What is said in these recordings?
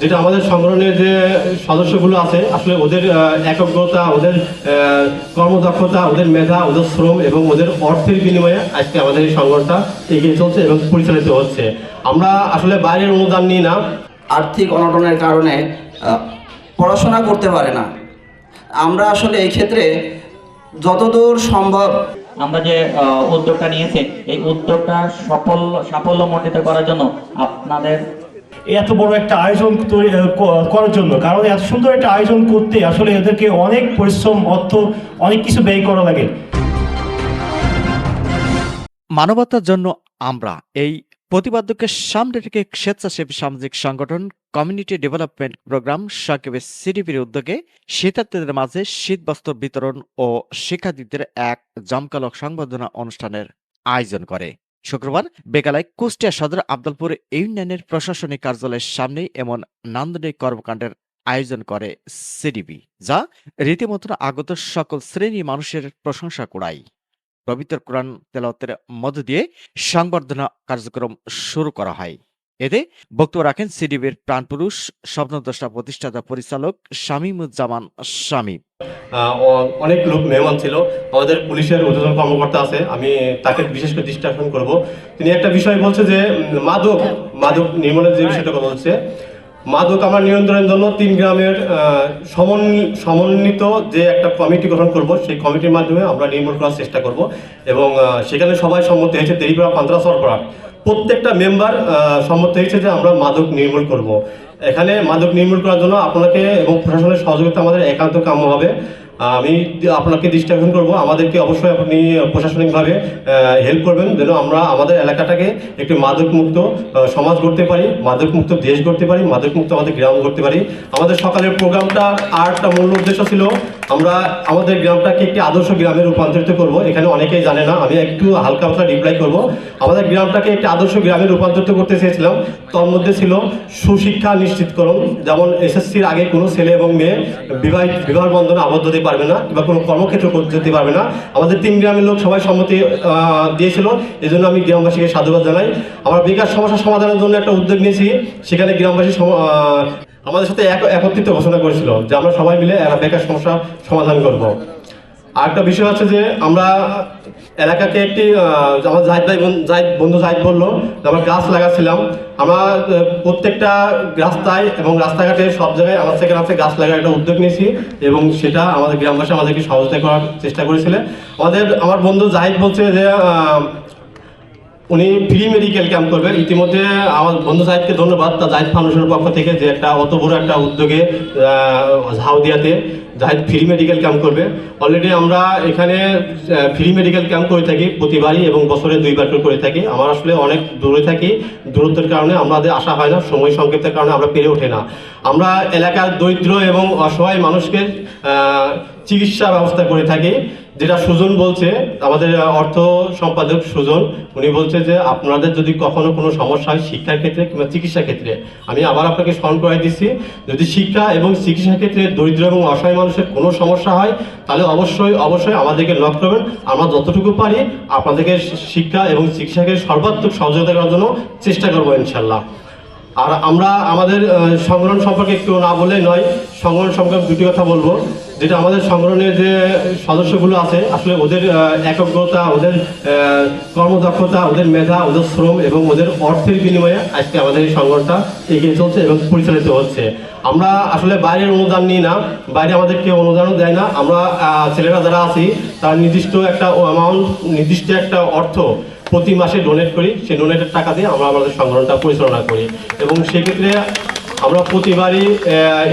যেটা আমাদের সংগঠনের যে সদস্যগুলো আছে আসলে ওদের একগ্রতা ওদের কর্মদক্ষতা ওদের মেধা ওদের শ্রম এবং ওদের অর্থের বিনিময়ে আজকে আমাদের এই সংগঠনটা এগিয়ে চলছে এবং পরিচালিত হচ্ছে। আমরা আসলে বাইরের অনুদান নিই না। আর্থিক অনটনের কারণে পড়াশোনা করতে পারে না। আমরা আসলে এই ক্ষেত্রে যতদূর সম্ভব আমরা যে উদ্যোগটা নিয়েছি এই উদ্যোগটা সফল সাফল্যমণ্ডিত করার জন্য আপনাদের এত বড় একটা আয়োজন তৈরি করার জন্য। কারণ এত সুন্দর একটা আয়োজন করতে আসলে এদেরকে অনেক পরিশ্রম, অর্থ, অনেক কিছু ব্যয় করা লাগে। মানবতার জন্য আমরা এই প্রতিপাদ্যকে সামনে রেখে স্বেচ্ছাসেবী সামাজিক সংগঠন কমিউনিটি ডেভেলপমেন্ট প্রোগ্রাম সংক্ষেপে সিডিপির উদ্যোগে শীতার্থীদের মাঝে শীতবস্ত্র বিতরণ ও শিক্ষার্থীদের এক জমকালক সংবর্ধনা অনুষ্ঠানের আয়োজন করে। শুক্রবার বেকালায় কুষ্টিয়া সদর আব্দুলপুর ইউনিয়নের প্রশাসনিক কার্যালয়ের সামনে এমন নান্দনিক কর্মকাণ্ডের আয়োজন করে সিডিবি যা রীতিমতো আগত সকল শ্রেণি মানুষের প্রশংসা কুড়ায়। পবিত্র কোরআন তেলাওয়াতের মধ্য দিয়ে সংবর্ধনা কার্যক্রম শুরু করা হয়। এতে বক্তব্য রাখেন সিডিবির প্রাণপুরুষ, স্বপ্নদ্রষ্টা প্রতিষ্ঠাতা পরিচালক শামীমুজ্জামান শামীম অনেক লোক মেহমান ছিল। আমাদের পুলিশের ঊর্ধ্বতন কর্মকর্তা আছে। আমি তাকে বিশেষ করে দৃষ্টি করব। তিনি একটা বিষয় বলছে যে মাদক মাদক নির্মূলের যে বিষয়টা কথা হচ্ছে, মাদক আমার নিয়ন্ত্রণের জন্য তিন গ্রামের সমন্বিত যে একটা কমিটি গঠন করব, সেই কমিটির মাধ্যমে আমরা নির্মূল করার চেষ্টা করব। এবং সেখানে সবাই সম্মতি হয়েছে, দেরিপাড়া পান্ত্রা সরবরাহ প্রত্যেকটা মেম্বার সম্মত হয়েছে যে আমরা মাদক নির্মূল করব। এখানে মাদক নির্মূল করার জন্য আপনাকে এবং প্রশাসনের সহযোগিতা আমাদের একান্ত কাম্য হবে। আমি আপনাকে দৃষ্টি আকর্ষণ করব। আমাদেরকে অবশ্যই আপনি প্রশাসনিকভাবে হেল্প করবেন। যেন আমরা আমাদের এলাকাটাকে একটি মাদকমুক্ত সমাজ গড়তে পারি, মাদকমুক্ত দেশ গড়তে পারি, মাদকমুক্ত আমাদের গ্রাম গড়তে পারি। আমাদের সকালের প্রোগ্রামটা আর একটা মূল উদ্দেশ্য ছিল আমরা আমাদের গ্রামটাকে একটি আদর্শ গ্রামে রূপান্তরিত করব। এখানে অনেকেই জানে না, আমি একটু হালকা পাতলা রিপ্লাই করব। আমাদের গ্রামটাকে একটি আদর্শ গ্রামে রূপান্তরিত করতে চেয়েছিলাম। তার মধ্যে ছিল সুশিক্ষা নিশ্চিতকরণ। যেমন এসএসসির আগে কোনো ছেলে এবং মেয়ে বিবাহ বিবাহ বন্ধনে আবদ্ধ হতে পারবে না কিংবা কোনো কর্মক্ষেত্র করতে যেতে পারবে না। আমাদের তিন গ্রামের লোক সবাই সম্মতি দিয়েছিল। এই জন্য আমি গ্রামবাসীকে সাধুবাদ জানাই। আমরা বেকার সমস্যা সমাধানের জন্য একটা উদ্যোগ নিয়েছি। সেখানে গ্রামবাসী আমাদের সাথে এক- একত্রিত ঘোষণা করেছিল যে আমরা সবাই মিলে বেকার সমস্যা সমাধান করব। আর একটা বিষয় হচ্ছে যে আমরা এলাকাকে একটি আমার জাহিদ ভাই জাহিদ বন্ধু জাহিদ বলল আমরা গাছ লাগাচ্ছিলাম। আমরা প্রত্যেকটা রাস্তায় এবং রাস্তাঘাটে সব জায়গায় আমার থেকে রাস্তায় গাছ লাগার একটা উদ্যোগ নিয়েছি এবং সেটা আমাদের গ্রামবাসী আমাদেরকে সহযোগিতা করার চেষ্টা করেছিলেন আমাদের, আমার বন্ধু জাহিদ বলছে যে উনি ফ্রি মেডিকেল ক্যাম্প করবেন। ইতিমধ্যে আমার বন্ধু সাহেবকে ধন্যবাদ, তা জাহিদ ফাউন্ডেশনের পক্ষ থেকে যে একটা অত বড় একটা উদ্যোগে ঝাউদিয়াতে জাহিদ ফ্রি মেডিকেল ক্যাম্প করবে। অলরেডি আমরা এখানে ফ্রি মেডিকেল ক্যাম্প করে থাকি, প্রতিবারই এবং বছরে দুইবার করে করে থাকি। আমরা আসলে অনেক দূরে থাকি, দূরত্বের কারণে আমাদের আসা হয় না, সময় সংক্ষেপের কারণে আমরা পেরে ওঠে না। আমরা এলাকার দরিদ্র এবং অসহায় মানুষকে চিকিৎসা ব্যবস্থা করে থাকি। যেটা সুজন বলছে, আমাদের অর্থ সম্পাদক সুজন, উনি বলছে যে, আপনাদের যদি কখনো কোনো সমস্যা হয় শিক্ষার ক্ষেত্রে কিংবা চিকিৎসা ক্ষেত্রে, আমি আবার আপনাকে স্মরণ করাই দিচ্ছি যদি শিক্ষা এবং চিকিৎসা ক্ষেত্রে দরিদ্র এবং অসহায় মানুষের কোনো সমস্যা হয়, তাহলে অবশ্যই অবশ্যই আমাদেরকে নক করবেন। আমরা যতটুকু পারি, আপনাদেরকে শিক্ষা এবং চিকিৎসাকে সর্বাত্মক সহযোগিতা করার জন্য চেষ্টা করব ইনশাল্লাহ। আর আমরা আমাদের সংগঠন সম্পর্কে একটু না বললেই নয়, সংগঠন সম্পর্কে দুটি কথা বলব। যেটা আমাদের সংগঠনের যে সদস্যগুলো আছে, আসলে ওদের একগ্রতা ওদের কর্মদক্ষতা, ওদের মেধা, ওদের শ্রম এবং ওদের অর্থের বিনিময়ে আজকে আমাদের এই সংগঠনটা এগিয়ে চলছে এবং পরিচালিত হচ্ছে। আমরা আসলে বাইরের অনুদান নিই না, বাইরে আমাদের কেউ অনুদানও দেয় না। আমরা ছেলেরা যারা আছি, তার নির্দিষ্ট একটা অ্যামাউন্ট নির্দিষ্ট একটা অর্থ প্রতি মাসে ডোনেট করি, সেই ডোনেটের টাকা দিয়ে আমরা আমাদের সংগঠনটা পরিচালনা করি। এবং সেক্ষেত্রে আমরা প্রতিবারই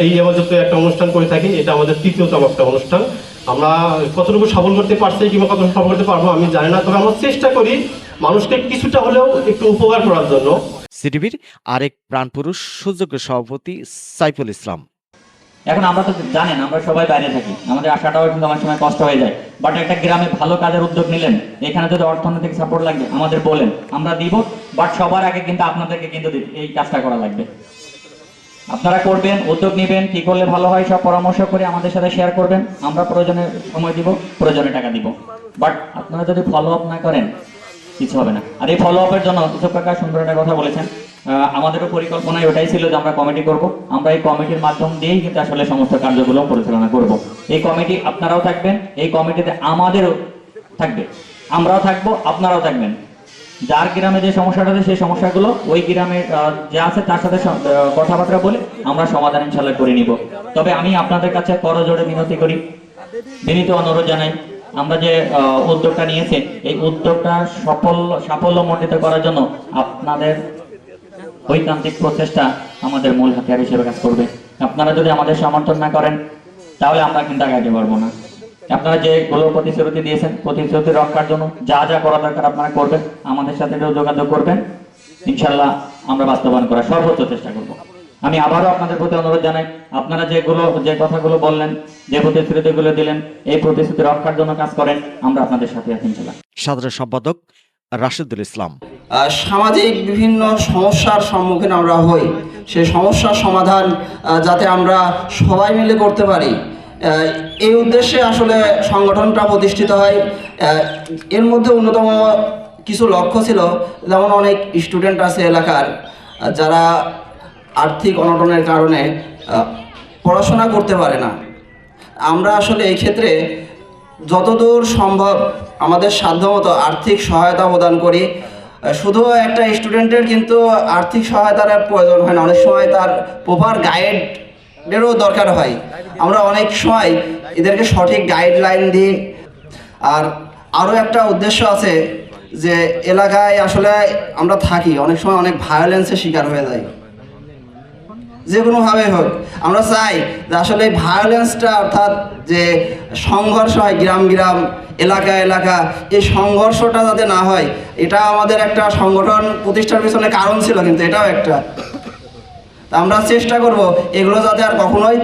এই হেফাজত একটা অনুষ্ঠান করে থাকি, এটা আমাদের তৃতীয়তম একটা অনুষ্ঠান। আমরা কতটুকু সফল করতে পারছি কিংবা কতটুকু সফল করতে পারব আমি জানি না, তবে আমরা চেষ্টা করি মানুষকে কিছুটা হলেও একটু উপকার করার জন্য। সিটিভির আরেক প্রাণপুরুষ, সুযোগ্য সভাপতি সাইফুল ইসলাম। এখন আমরা তো জানেন, আমরা সবাই বাইরে থাকি। আমাদের আসাটাও কিন্তু অনেক সময় কষ্ট হয়ে যায়। বাট একটা গ্রামে ভালো কাজের উদ্যোগ নিলেন, এখানে যদি অর্থনৈতিক সাপোর্ট লাগবে, আমাদের বলেন, আমরা দিব বাট সবার আগে কিন্তু আপনাদেরকে কিন্তু এই কাজটা করা লাগবে। আপনারা করবেন, উদ্যোগ নেবেন, কি করলে ভালো হয় সব পরামর্শ করে আমাদের সাথে শেয়ার করবেন। আমরা প্রয়োজনে সময় দিব, প্রয়োজনে টাকা দিব। বাট আপনারা যদি ফলো আপ না করেন, কিছু হবে না। আর এই ফলো আপের জন্য কিছু কাকা সুন্দর একটা কথা বলেছেন। আমাদেরও পরিকল্পনায় ওটাই ছিল যে আমরা কমিটি করব। আমরা এই কমিটির মাধ্যম দিয়েই কিন্তু আসলে সমস্ত কার্যগুলো পরিচালনা করব। এই কমিটি আপনারাও থাকবেন, এই কমিটিতে আমাদেরও থাকবে। আমরাও থাকব, আপনারাও থাকবেন। যার গ্রামে যে সমস্যাটা আছে, সেই সমস্যাগুলো ওই গ্রামে যে আছে তার সাথে কথাবার্তা বলে আমরা সমাধান ইনশাল্লাহ করে নিব। তবে আমি আপনাদের কাছে করজোড়ে মিনতি করি। বিনীত অনুরোধ জানাই, আমরা যে উদ্যোগটা নিয়েছি, এই উদ্যোগটা সফল সাফল্য সাফল্যমণ্ডিত করার জন্য আপনাদের ঐকান্তিক প্রচেষ্টা আমাদের মূল হাতিয়ার হিসেবে কাজ করবে। আপনারা যদি আমাদের সমর্থন না করেন, তাহলে আমরা কিন্তু আগাইতে পারব না। আপনারা যে গুলো প্রতিশ্রুতি দিয়েছেন, প্রতিশ্রুতি রক্ষার জন্য যা যা করা দরকার আপনারা করবেন, আমাদের সাথে যোগাযোগ করবেন। ইনশাল্লাহ আমরা বাস্তবায়ন করার সর্বোচ্চ চেষ্টা করব। আমি আবারও আপনাদের প্রতি অনুরোধ জানাই, আপনারা যেগুলো যে কথাগুলো বললেন, যে প্রতিশ্রুতিগুলো দিলেন, এই প্রতিশ্রুতি রক্ষার জন্য কাজ করেন, আমরা আপনাদের সাথে আছি ইনশাল্লাহ সাধারণ সম্পাদক রাশেদুল ইসলাম। সামাজিক বিভিন্ন সমস্যার সম্মুখীন আমরা হই। সে সমস্যার সমাধান যাতে আমরা সবাই মিলে করতে পারি। এই উদ্দেশ্যে আসলে সংগঠনটা প্রতিষ্ঠিত হয়। এর মধ্যে অন্যতম কিছু লক্ষ্য ছিল, যেমন অনেক স্টুডেন্ট আছে এলাকার যারা আর্থিক অনটনের কারণে পড়াশোনা করতে পারে না। আমরা আসলে এই ক্ষেত্রে যতদূর সম্ভব আমাদের সাধ্যমতো আর্থিক সহায়তা প্রদান করি। শুধু একটা স্টুডেন্টের কিন্তু আর্থিক সহায়তার প্রয়োজন হয় না। অনেক সময় তার প্রপার গাইডেরও দরকার হয়। আমরা অনেক সময় এদেরকে সঠিক গাইডলাইন দিই। আর আরও একটা উদ্দেশ্য আছে যে, এলাকায় আসলে আমরা থাকি। অনেক সময় অনেক ভায়োলেন্সের শিকার হয়ে যায়। যে কোনোভাবে হোক, আমরা চাই যে আসলে ভায়োলেন্সটা অর্থাৎ যে সংঘর্ষ হয় গ্রাম গ্রাম, এলাকা এলাকা, এই সংঘর্ষটা যাতে না হয়, এটা আমাদের একটা সংগঠন প্রতিষ্ঠার পিছনে কারণ ছিল, কিন্তু এটাও একটা। তা আমরা চেষ্টা করব এগুলো যাতে আর কখনোই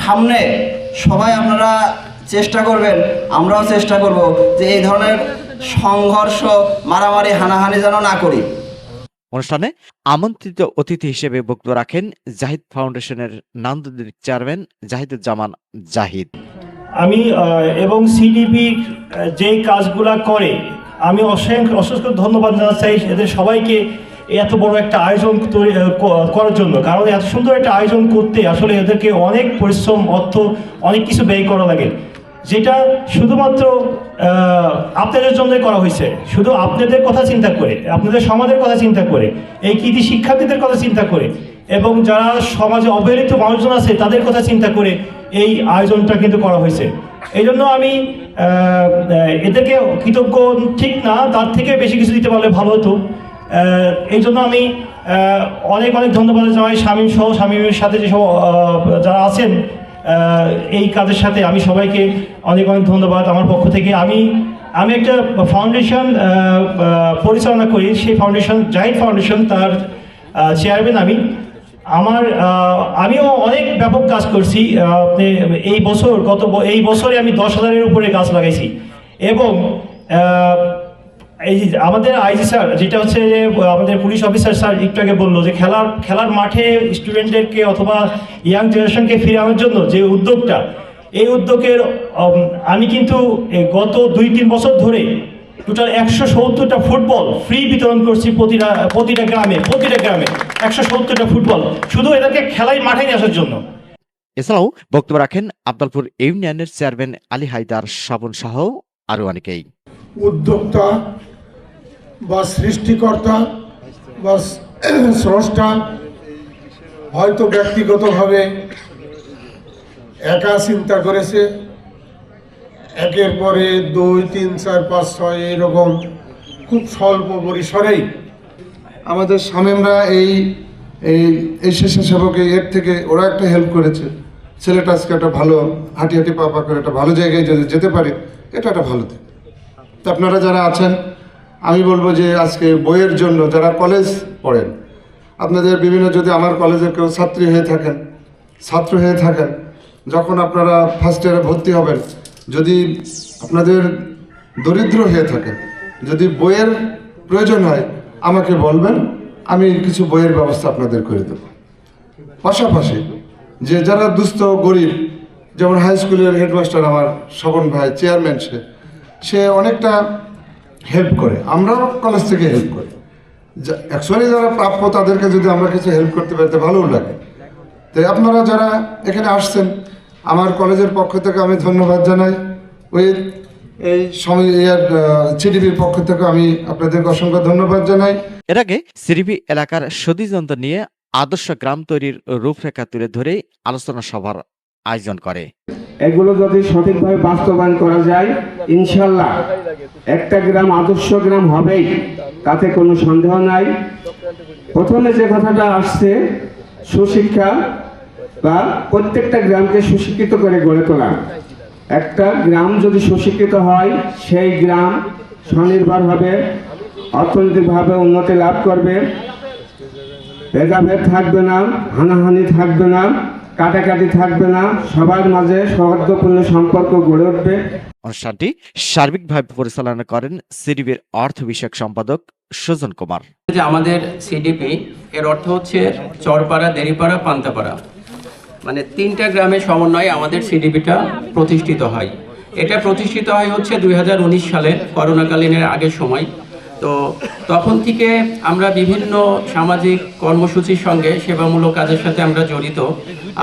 সামনে সবাই আপনারা চেষ্টা করবেন, আমরাও চেষ্টা করব যে এই ধরনের সংঘর্ষ, মারামারি, হানাহানি যেন না করি। অনুষ্ঠানে আমন্ত্রিত অতিথি হিসেবে বক্তব্য রাখেন জাহিদ ফাউন্ডেশনের নান্দনিক চেয়ারম্যান জাহিদুজ্জামান জাহিদ। আমি এবং সিডিপি যে কাজগুলা করে, আমি অসংখ্য অসংখ্য ধন্যবাদ জানাতে চাই এদের সবাইকে এত বড় একটা আয়োজন তৈরি- করার জন্য। কারণ এত সুন্দর একটা আয়োজন করতে আসলে এদেরকে অনেক পরিশ্রম, অর্থ, অনেক কিছু ব্যয় করা লাগে। যেটা শুধুমাত্র আপনাদের জন্যই করা হয়েছে। শুধু আপনাদের কথা চিন্তা করে, আপনাদের সমাজের কথা চিন্তা করে, এই কৃতি শিক্ষার্থীদের কথা চিন্তা করে, এবং যারা সমাজে অবহেলিত মানুষজন আছে, তাদের কথা চিন্তা করে এই আয়োজনটা কিন্তু করা হয়েছে। এই জন্য আমি এদেরকে কৃতজ্ঞ ঠিক না, তার থেকে বেশি কিছু দিতে পারলে ভালো হতো। এই জন্য আমি অনেক অনেক ধন্যবাদ জানাই শামীম সহ, শামীমের সাথে যেসব যারা আছেন এই কাজের সাথে আমি সবাইকে অনেক অনেক ধন্যবাদ আমার পক্ষ থেকে। আমি আমি একটা ফাউন্ডেশন পরিচালনা করি। সেই ফাউন্ডেশন জাহিদ ফাউন্ডেশন তার চেয়ারম্যান আমি। আমার আমিও অনেক ব্যাপক কাজ করছি। এই বছর, গত এই বছরে আমি দশ হাজারের উপরে গাছ লাগাইছি। এবং এই আমাদের আইজি স্যার যেটা হচ্ছে যে আমাদের পুলিশ অফিসার স্যার একটু আগে বলল যে খেলার খেলার মাঠে স্টুডেন্টদেরকে অথবা ইয়াং জেনারেশনকে ফিরে আনার জন্য যে উদ্যোগটা এই উদ্যোগের আমি কিন্তু গত দুই তিন বছর ধরে টোটাল একশো সত্তরটা ফুটবল ফ্রি বিতরণ করছি প্রতিটা প্রতিটা গ্রামে প্রতিটা গ্রামে একশো সত্তরটা ফুটবল শুধু এদেরকে খেলায় মাঠে নিয়ে আসার জন্য। এছাড়াও বক্তব্য রাখেন আবদালপুর ইউনিয়নের চেয়ারম্যান আলী হায়দার স্বপন সহ আরও অনেকেই উদ্যোক্তা বা সৃষ্টিকর্তা বা স্রষ্টা হয়তো ব্যক্তিগতভাবে একা চিন্তা করেছে। একের পরে দুই, তিন, চার, পাঁচ, ছয়, এরকম খুব স্বল্প পরিসরেই আমাদের স্বামীমরা এই এই এই স্বেচ্ছাসেবকে এর থেকে ওরা একটা হেল্প করেছে। ছেলেটা আজকে একটা ভালো হাঁটি হাঁটি পা পা করে একটা ভালো জায়গায় যদি যেতে পারে, এটা একটা ভালো দিক। তো আপনারা যারা আছেন আমি বলব যে আজকে বইয়ের জন্য যারা কলেজ পড়েন, আপনাদের বিভিন্ন যদি আমার কলেজের কেউ ছাত্রী হয়ে থাকেন, ছাত্র হয়ে থাকেন, যখন আপনারা ফার্স্ট ইয়ারে ভর্তি হবেন, যদি আপনাদের দরিদ্র হয়ে থাকেন, যদি বইয়ের প্রয়োজন হয়, আমাকে বলবেন, আমি কিছু বইয়ের ব্যবস্থা আপনাদের করে দেবো। পাশাপাশি যে যারা দুস্থ, গরিব, যেমন হাই স্কুলের হেডমাস্টার আমার স্বপন ভাই চেয়ারম্যান সে সে অনেকটা হেল্প করে, আমরাও কলেজ থেকে হেল্প করি। অ্যাকচুয়ালি যারা প্রাপ্য, তাদেরকে যদি আমরা কিছু হেল্প করতে পারি ভালোও লাগে। তাই আপনারা যারা এখানে আসছেন, আমার কলেজের পক্ষ থেকে আমি ধন্যবাদ জানাই। ওই, এই সময় সিডিবির পক্ষ থেকে আমি আপনাদেরকে অসংখ্য ধন্যবাদ জানাই। এর আগে সিরিবি এলাকার সতীযন্ত্র নিয়ে আদর্শ গ্রাম তৈরির রূপরেখা তুলে ধরে আলোচনা সভার আয়োজন করে। এগুলো যদি সঠিকভাবে বাস্তবায়ন করা যায়, ইনশাল্লাহ একটা গ্রাম, আদর্শ গ্রাম হবেই, তাতে কোনো সন্দেহ নাই। প্রথমে যে কথাটা আসছে, সুশিক্ষা বা প্রত্যেকটা গ্রামকে সুশিক্ষিত করে গড়ে তোলা। একটা গ্রাম যদি সুশিক্ষিত হয়, সেই গ্রাম স্বনির্ভর হবে, অর্থনৈতিকভাবে উন্নতি লাভ করবে, ভেদাভেদ থাকবে না, হানাহানি থাকবে না কাটাকাটি থাকবে না সবার মাঝে সৌহার্দ্যপূর্ণ সম্পর্ক গড়ে উঠবে। অনুষ্ঠানটি সার্বিকভাবে পরিচালনা করেন সিরিবির অর্থ বিষয়ক সম্পাদক সুজন কুমার। যে আমাদের সিডিপি এর অর্থ হচ্ছে চরপাড়া দেরিপাড়া পান্তাপাড়া। মানে তিনটা গ্রামের সমন্বয়ে আমাদের সিডিপিটা প্রতিষ্ঠিত হয়। এটা প্রতিষ্ঠিত হয় হচ্ছে দুই সালে করোনাকালীনের আগের সময়। তো তখন থেকে আমরা বিভিন্ন সামাজিক কর্মসূচির সঙ্গে সেবামূলক কাজের সাথে আমরা জড়িত।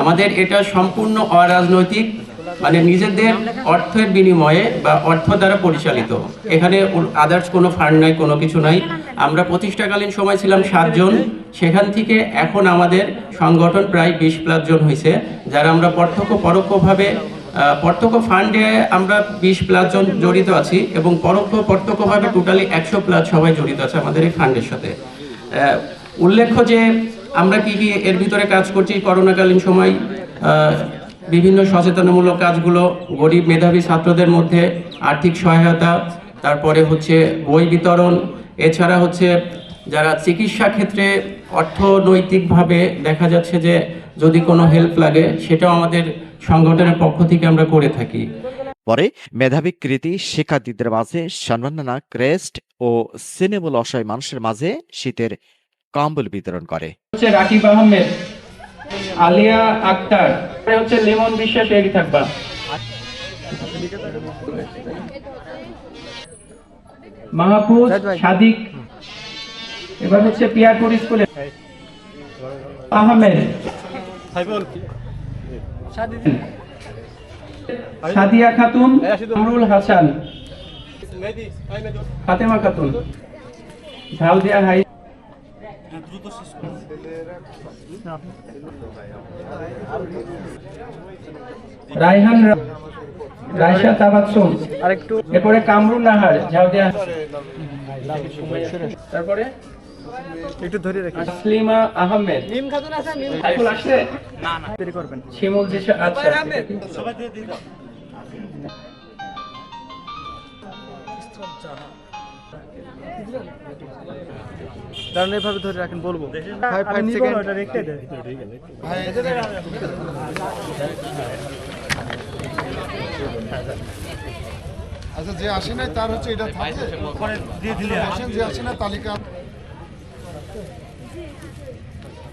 আমাদের এটা সম্পূর্ণ অরাজনৈতিক মানে নিজেদের অর্থের বিনিময়ে বা অর্থ দ্বারা পরিচালিত। এখানে আদার্স কোনো ফান্ড নাই, কোনো কিছু নাই। আমরা প্রতিষ্ঠাকালীন সময় ছিলাম সাতজন সেখান থেকে এখন আমাদের সংগঠন প্রায় বিশ প্লাস জন হয়েছে যারা আমরা প্রত্যক্ষ পরোক্ষভাবে প্রত্যক্ষ ফান্ডে আমরা বিশ প্লাস জন জড়িত আছি এবং পরোক্ষ প্রত্যক্ষভাবে টোটালি একশো প্লাস সবাই জড়িত আছে আমাদের এই ফান্ডের সাথে। উল্লেখ্য যে আমরা কি কি এর ভিতরে কাজ করছি, করোনাকালীন সময় বিভিন্ন সচেতনমূলক কাজগুলো, গরিব মেধাবী ছাত্রদের মধ্যে আর্থিক সহায়তা, তারপরে হচ্ছে বই বিতরণ, এছাড়া হচ্ছে যারা চিকিৎসা ক্ষেত্রে অর্থনৈতিকভাবে দেখা যাচ্ছে যে যদি কোনো হেল্প লাগে, সেটাও আমাদের সংগঠনের পক্ষ থেকে আমরা করে থাকি। পরে মেধাবী কৃতি শিক্ষার্থীদের মাঝে সম্মাননা ক্রেস্ট ও সিনেমুল অসহায় মানুষের মাঝে শীতের কম্বল বিতরণ করে। হচ্ছে রাকিব আহমেদ আলিয়া আক্তার হচ্ছে লিমন বিশ্বাস থাকবা। মাহফুজ সাদিক এবার হচ্ছে পিয়ারপুর স্কুলে। আহমেদ। সাদিয়া খাতুন আমরুল হাসান। ফাতেমা খাতুন। ঝালদিয়া হাই রায়হান রায়শা তাবাসসুম আরেকটু এরপরে কামরুল নাহার ঝাউদিয়া তারপরে একটু ধরে রাখি আসলিমা আহমেদ। মিম খাতুন আছে মিম আসছে? না না। দেরি করবেন শিমুল দিশা আচ্ছা কারণ এভাবে ধরে রাখেন বলব। ফাইভ ফাইভ সেকেন্ড আচ্ছা যে আসে নাই তার হচ্ছে এটা থাকে। দিয়ে দিলে। আসেন যে আসে না তালিকা ধরেন একটু ধরে হ্যাঁ একটু ধরে